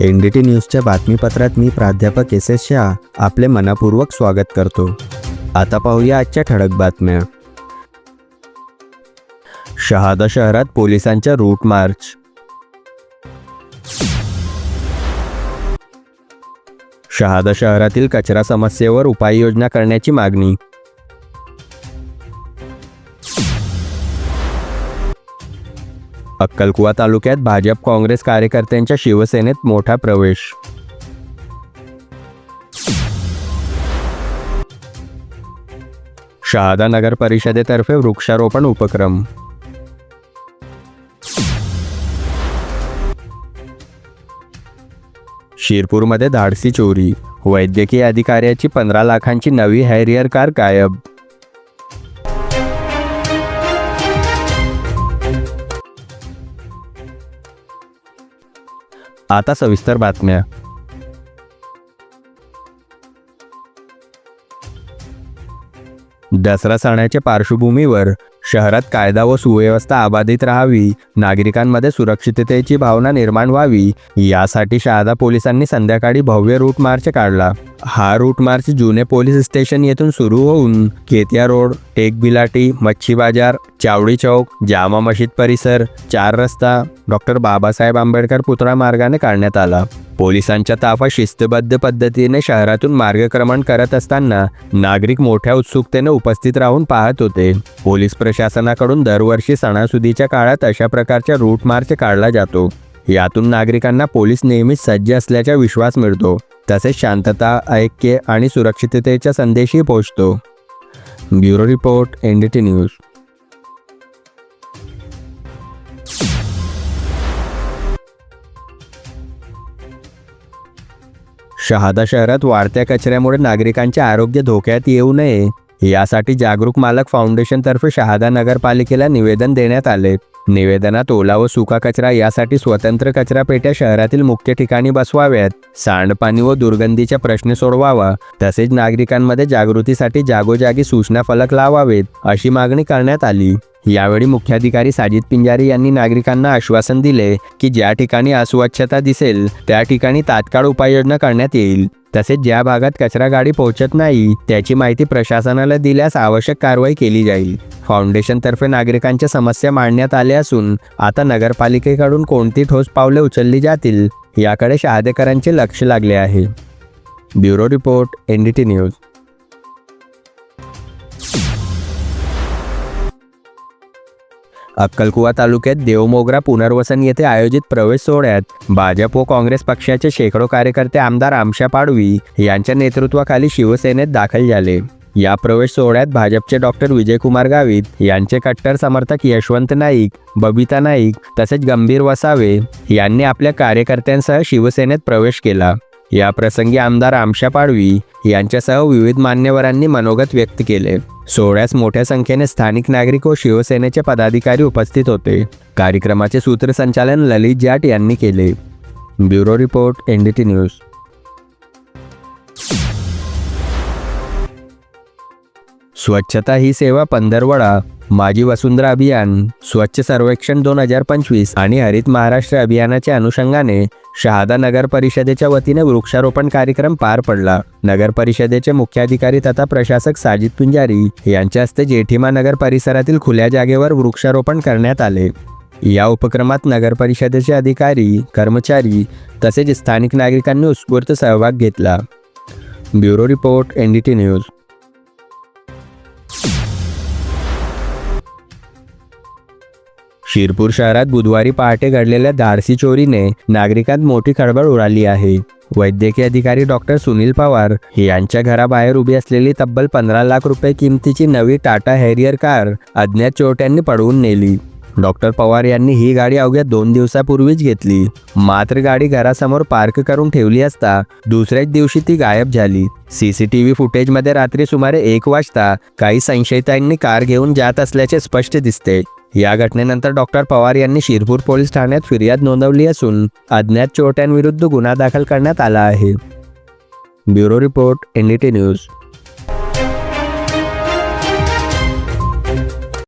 N D T न्यूजच्या बातमीपत्रात मी प्राध्यापक S S Shah आपले मनापूर्वक स्वागत करतो. आता पाहूया आजच्या ठळक बातम्या. शहादा शहरात पोलिसांच्या रूट मार्च. शहादा शहरातील कचरा समस्येवर उपाययोजना करण्याची मागणी. अक्कलकुवा तालुक्यात भाजप काँग्रेस कार्यकर्त्यांच्या शिवसेनेत मोठा प्रवेश. शहादा नगर परिषदेतर्फे वृक्षारोपण उपक्रम. शिरपूरमध्ये धाडसी चोरी वैद्यकीय अधिकाऱ्याची पंधरा लाखांची नवी हॅरियर कार गायब. आता सविस्तर बातम्या. दसरा सणाच्या पार्श्वभूमीवर शहरात कायदा व सुव्यवस्था अबाधित राहावी नागरिकांमध्ये सुरक्षिततेची भावना निर्माण व्हावी यासाठी शहादा पोलिसांनी संध्याकाळी भव्य रूट मार्च काढला. हा रूट मार्च जुने पोलीस स्टेशन येथून सुरू होऊन केतिया रोड टेक बिलाटी मच्छी बाजार चावडी चौक जामा मशीद परिसर चार रस्ता डॉक्टर बाबासाहेब आंबेडकर पुतळा मार्गाने काढण्यात आला. पोलिसांच्या ताफा शिस्तबद्ध पद्धतीने शहरातून मार्गक्रमण करत असताना नागरिक मोठ्या उत्सुकतेने उपस्थित राहून पाहत होते. पोलीस प्रशासनाकडून दरवर्षी सणासुदीच्या काळात अशा प्रकारच्या रूट मार्च काढला जातो. यातून नागरिकांना पोलीस नेहमीच सज्ज असल्याचा विश्वास मिळतो. तसेच शांतता ऐक्य आणि सुरक्षिततेचा संदेशही पोहोचतो. Bureau report N D T news. Shahada शहरात वाढत्या कचऱ्यामुळे नागरिकांचे आरोग्य धोक्यात येऊ नये. यासाठी जागरूक मालक फाउंडेशनतर्फे शहादा नगरपालिकेला निवेदन देण्यात आले. निवेदनात ओला व सुका कचरा यासाठी स्वतंत्र कचरा पेट्या शहरातील मुख्य ठिकाणी बसवाव्यात. सांडपाणी व दुर्गंधीचा प्रश्न सोडवावा. तसेच नागरिकांमध्ये जागृतीसाठी जागोजागी सूचना फलक लावावेत अशी मागणी करण्यात आली. यावेळी मुख्याधिकारी साजिद पिंजारी यांनी नागरिकांना आश्वासन दिले की ज्या ठिकाणी अस्वच्छता दिसेल त्या ठिकाणी तात्काळ उपाययोजना करण्यात येईल. तसेच ज्या भागात कचरा गाडी पोहोचत नाही त्याची माहिती प्रशासनाला दिल्यास आवश्यक कारवाई केली जाईल. फाउंडेशनतर्फे नागरिकांच्या समस्या मांडण्यात आल्या असून आता नगरपालिकेकडून कोणती ठोस पावले उचलली जातील याकडे शहादेकरांचे लक्ष लागले आहे. Bureau report N D T news. अक्कलकुवा तालुक्यात देवमोगरा पुनर्वसन येथे आयोजित प्रवेश सोहळ्यात भाजप व काँग्रेस पक्षाचे शेकडो कार्यकर्ते आमदार आमशा पाडवी यांच्या नेतृत्वाखाली शिवसेनेत दाखल झाले. या प्रवेश सोहळ्यात भाजपचे डॉक्टर विजयकुमार गावित यांचे कट्टर समर्थक यशवंत नाईक बबिता नाईक तसेच गंभीर वसावे यांनी आपल्या कार्यकर्त्यांसह शिवसेनेत प्रवेश केला. या प्रसंगी आमदार आमशा पाडवी यांच्यासह विविध मान्यवरांनी मनोगत व्यक्त केले. सोहळ्यास मोठ्या संख्येने स्थानिक नागरिक व शिवसेनेचे पदाधिकारी उपस्थित होते. कार्यक्रमाचे सूत्रसंचालन ललित जाट यांनी केले. Bureau report NDT news. स्वच्छता ही सेवा पंधरवडा माझी वसुंधरा अभियान स्वच्छ सर्वेक्षण दोन हजार पंचवीस आणि हरित महाराष्ट्र अभियानाच्या अनुषंगाने शहादा नगर परिषदेच्या वतीने वृक्षारोपण कार्यक्रम पार पडला. नगर परिषदेचे मुख्याधिकारी तथा प्रशासक साजिद पुंजारी यांच्या हस्ते जेठिमा नगर परिसरातील खुल्या जागेवर वृक्षारोपण करण्यात आले. या उपक्रमात नगर परिषदेचे अधिकारी कर्मचारी तसेच स्थानिक नागरिकांनी उत्स्फूर्त सहभाग घेतला. Bureau report NDT news. Shirpur शहरात बुधवारी पहाटे घडलेल्या धाडसी चोरीने नागरिकांत मोठी खळबळ उडाली आहे. वैद्यकीय अधिकारी डॉक्टर सुनील पवार यांच्या घराबाहेर उभी असलेली तब्बल पंधरा लाख रुपये किमतीची नवी टाटा हॅरियर कार अज्ञात चोरट्यांनी पळवून नेली. डॉक्टर पवार यांनी ही गाडी अवघ्या दोन दिवसापूर्वीच घेतली. मात्र गाडी घरासमोर पार्क करून ठेवली असता दुसऱ्याच दिवशी ती गायब झाली. सीसीटीव्ही फुटेजमध्ये रात्री सुमारे एक वाजता काही संशयितांनी कार घेऊन जात असल्याचे स्पष्ट दिसते. या घटनेनंतर डॉक्टर पवार यांनी शिरपूर पोलीस ठाण्यात फिर्याद नोंदवली असून अज्ञात चोरट्यांविरुद्ध गुन्हा दाखल करण्यात आला आहे. Bureau report N news.